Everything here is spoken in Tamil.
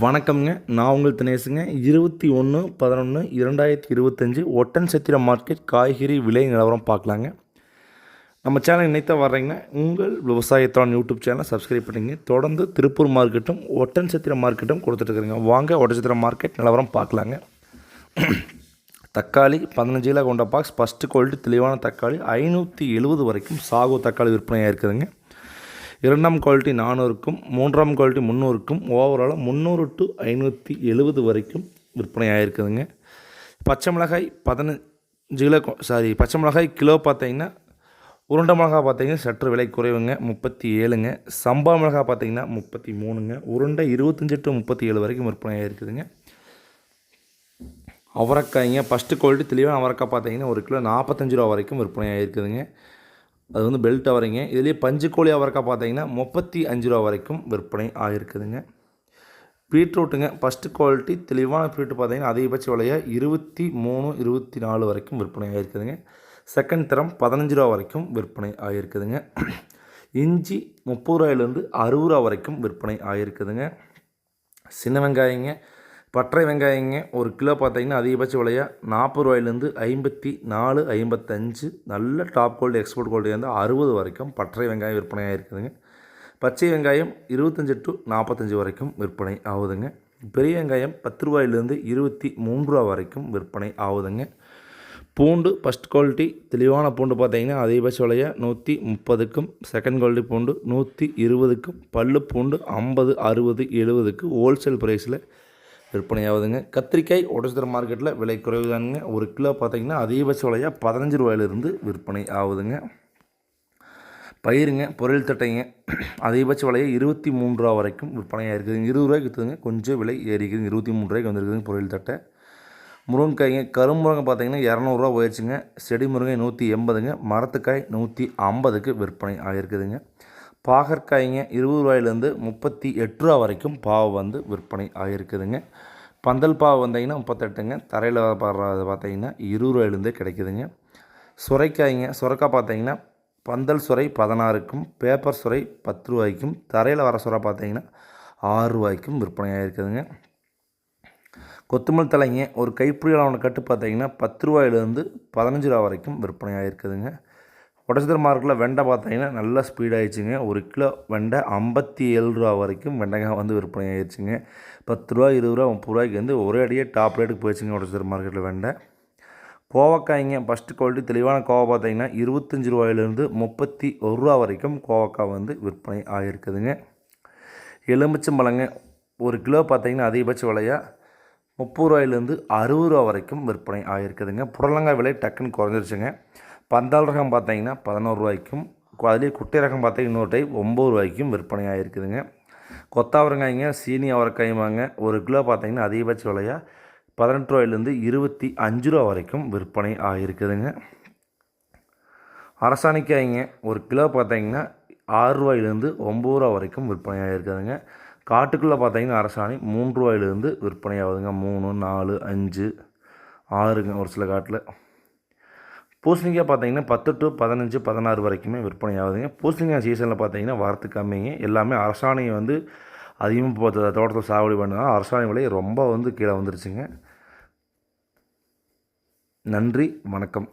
வணக்கம்ங்க. நான் உங்கள் தினேசுங்க. இருபத்தி ஒன்று பதினொன்று இரண்டாயிரத்தி இருபத்தஞ்சி ஒட்டன் சத்திரம் மார்க்கெட் காய்கறி விலை நிலவரம் பார்க்கலாங்க. நம்ம சேனல் இணைத்த வர்றீங்கன்னா உங்கள் விவசாயத்தான் யூடியூப் சேனலை சப்ஸ்கிரைப் பண்ணிங்க. தொடர்ந்து திருப்பூர் மார்க்கெட்டும் ஒட்டன் சத்திரம் மார்க்கெட்டும் கொடுத்துட்ருக்குறீங்க. வாங்க ஒட்டச்சத்திரம் மார்க்கெட் நிலவரம் பார்க்கலாங்க. தக்காளி பதினஞ்சு கிலோ கொண்ட பாக்ஸ் ஃபஸ்ட்டு குவாலிட்டி தெளிவான தக்காளி ஐநூற்றி எழுபது வரைக்கும் சாகு தக்காளி விற்பனையாக இருக்குதுங்க இரண்டாம் குவாலிட்டி நானூறுக்கும் மூன்றாம் குவாலிட்டி முந்நூறுக்கும் ஓவராலாக முந்நூறு டு ஐநூற்றி எழுபது வரைக்கும் விற்பனை ஆகிருக்குதுங்க பச்சை மிளகாய் பதினஞ்சு கிலோ சாரி பச்சை மிளகாய் கிலோ பார்த்தீங்கன்னா உருண்டை மிளகாய் பார்த்தீங்கன்னா சற்று விலை குறைவுங்க முப்பத்தி ஏழுங்க. சம்பா மிளகாய் பார்த்தீங்கன்னா முப்பத்தி மூணுங்க. உருண்டை இருபத்தஞ்சி டு முப்பத்தி ஏழு வரைக்கும் விற்பனை ஆகிருக்குதுங்க அவரைக்காய்ங்க ஃபஸ்ட்டு குவாலிட்டி தெளிவாக அவரைக்காய் பார்த்தீங்கன்னா ஒரு கிலோ நாற்பத்தஞ்சு ரூபா வரைக்கும் விற்பனை ஆகிருக்குதுங்க அது வந்து பெல்ட் அவரைங்க இதுலேயே பஞ்சுக்கோழி அவரைக்காய் பார்த்தீங்கன்னா முப்பத்தி அஞ்சு ரூபா வரைக்கும் விற்பனை ஆகிருக்குதுங்க. பீட்ரூட்டுங்க ஃபஸ்ட்டு குவாலிட்டி தெளிவான பீட்ரூட் பார்த்தீங்கன்னா அதிகபட்ச விலையாக இருபத்தி மூணு இருபத்தி நாலு வரைக்கும் விற்பனை ஆகிருக்குதுங்க. செகண்ட் தரம் பதினஞ்சு ரூபா வரைக்கும் விற்பனை ஆகிருக்குதுங்க. இஞ்சி முப்பது ரூபாயிலேருந்து அறுபது ரூபா வரைக்கும் விற்பனை ஆகிருக்குதுங்க. சின்ன வெங்காயங்க பட்டறை வெங்காயங்க ஒரு கிலோ பார்த்தீங்கன்னா அதிகபட்ச விலையாக நாற்பது ரூபாயிலேருந்து ஐம்பத்தி நாலு ஐம்பத்தஞ்சு. நல்ல டாப் கோல்டு எக்ஸ்போர்ட் குவாலிட்டி வந்து அறுபது வரைக்கும் பட்டறை வெங்காயம் விற்பனையாக இருக்குதுங்க பச்சை வெங்காயம் இருபத்தஞ்சி டு நாற்பத்தஞ்சு வரைக்கும் விற்பனை ஆகுதுங்க. பெரிய வெங்காயம் பத்து ரூபாயிலேருந்து இருபத்தி மூன்று ரூபா வரைக்கும் விற்பனை ஆகுதுங்க. பூண்டு ஃபஸ்ட் குவாலிட்டி தெளிவான பூண்டு பார்த்தீங்கன்னா அதிகபட்ச விலையாக நூற்றி முப்பதுக்கும் செகண்ட் குவாலிட்டி பூண்டு நூற்றி இருபதுக்கும் பல்லு பூண்டு ஐம்பது அறுபது எழுபதுக்கு ஹோல்சேல் ப்ரைஸில் விற்பனையாகுதுங்க. கத்திரிக்காய் ஒடசுதர மார்க்கெட்டில் விலை குறைவு தானுங்க ஒரு கிலோ பார்த்தீங்கன்னா அதிகபட்ச விலையாக பதினஞ்சு ரூபாயிலிருந்து விற்பனை ஆகுதுங்க. பயிருங்க பொருள் தட்டைங்க. அதிகபட்ச விலையை இருபத்தி மூணு ரூபா வரைக்கும் விற்பனையாக இருக்குதுங்க. இருபது ரூபாய்க்கு விற்றுதுங்க கொஞ்சம் விலை ஏறிக்குதுங்க. இருபத்தி மூணு ரூபாய்க்கு வந்துருக்குதுங்க பொருள் தட்டை. முருங்கைக்காய்ங்க கரும்புரங்க பார்த்தீங்கன்னா இரநூறுவா போயிடுச்சுங்க. செடி முருங்கை நூற்றி எண்பதுங்க. மரத்துக்காய் நூற்றி ஐம்பதுக்கு விற்பனை ஆகிருக்குதுங்க பாகற்காய்ங்க இருபது ரூபாயிலேருந்து முப்பத்தி எட்டு ரூபா வரைக்கும் பாவு வந்து விற்பனை ஆகிருக்குதுங்க பந்தல் பாவு வந்தீங்கன்னா முப்பத்தெட்டுங்க. தரையில் பாடுறது பார்த்தீங்கன்னா இருபது ரூபாயிலேருந்தே கிடைக்குதுங்க. சுரைக்காய்ங்க சுரைக்காய் பார்த்தீங்கன்னா பந்தல் சுரை பதினாறுக்கும் பேப்பர் சுரை பத்து ரூபாய்க்கும் தரையில் வர சுரை பார்த்தீங்கன்னா ஆறு ரூபாய்க்கும் விற்பனை ஆகிருக்குதுங்க கொத்தமல்லி தலைங்க ஒரு கைப்பிடி அளவான கட்டு பார்த்தீங்கன்னா பத்து ரூபாயிலேருந்து பதினஞ்சு ரூபா வரைக்கும் விற்பனை ஆகிருக்குதுங்க உடச்சதர் மார்க்கில் வெண்டை பார்த்தீங்கன்னா நல்லா ஸ்பீடாகிடுச்சுங்க ஒரு கிலோ வெண்டை ஐம்பத்தி ஏழு ரூபா வரைக்கும் வெண்டைக்காய் வந்து விற்பனை ஆயிடுச்சுங்க. பத்து ரூபா இருபது ரூபா முப்பது ரூபாய்க்கு வந்து ஒரே அடியே டாப் ரேட்டுக்கு போயிடுச்சுங்க ஒடசதர் மார்க்கெட்டில் வெண்டை. கோவக்காய்ங்க ஃபஸ்ட்டு குவாலிட்டி தெளிவான கோவா பார்த்தீங்கன்னா இருபத்தஞ்சி ரூபாயிலேருந்து முப்பத்தி ஒரு ரூபா வரைக்கும் கோவக்காய் வந்து விற்பனை ஆகிருக்குதுங்க எலுமிச்சம்பழங்க ஒரு கிலோ பார்த்தீங்கன்னா அதிகபட்ச விலையாக முப்பது ரூபாயிலேருந்து அறுபது ரூபா வரைக்கும் விற்பனை ஆகிருக்குதுங்க புடலங்காய் விலை டக்குன்னு குறைஞ்சிருச்சுங்க. பந்தாள் ரகம் பார்த்தீங்கன்னா பதினோரு ரூபாய்க்கும் அதுலேயே குட்டை ரகம் பார்த்தீங்கன்னா இன்னொரு டைப் ஒம்பது ரூபாய்க்கும் விற்பனை ஆகிருக்குதுங்க கொத்தாவரங்காய்ங்க சீனி அவரைக்காயுமாங்க ஒரு கிலோ பார்த்தீங்கன்னா அதிகபட்ச விலையாக பதினெட்டு ரூபாயிலேருந்து இருபத்தி அஞ்சு ரூபா வரைக்கும் விற்பனை ஆகிருக்குதுங்க அரசாணிக்காய்ங்க ஒரு கிலோ பார்த்தீங்கன்னா ஆறு ரூபாயிலேருந்து ஒம்பது ரூபா வரைக்கும் விற்பனை ஆகிருக்குதுங்க காட்டுக்குள்ளே பார்த்தீங்கன்னா அரசாணி மூன்று ரூபாயிலேருந்து விற்பனை ஆகுதுங்க. மூணு நாலு அஞ்சு ஆறுங்க ஒரு சில காட்டில். பூசணிக்காய் பார்த்தீங்கன்னா பத்து டு பதினஞ்சு பதினாறு வரைக்குமே விற்பனை ஆகுதுங்க. பூசணிக்காய் சீசனில் பார்த்தீங்கன்னா வரத்து கம்மிங்க. எல்லாமே அரசாணையை வந்து அதிகமாக இப்போ தோட்டத்தில் சாகுபடி பண்ணால் அரசாணை விலை ரொம்ப வந்து கீழே வந்துருச்சுங்க. நன்றி வணக்கம்.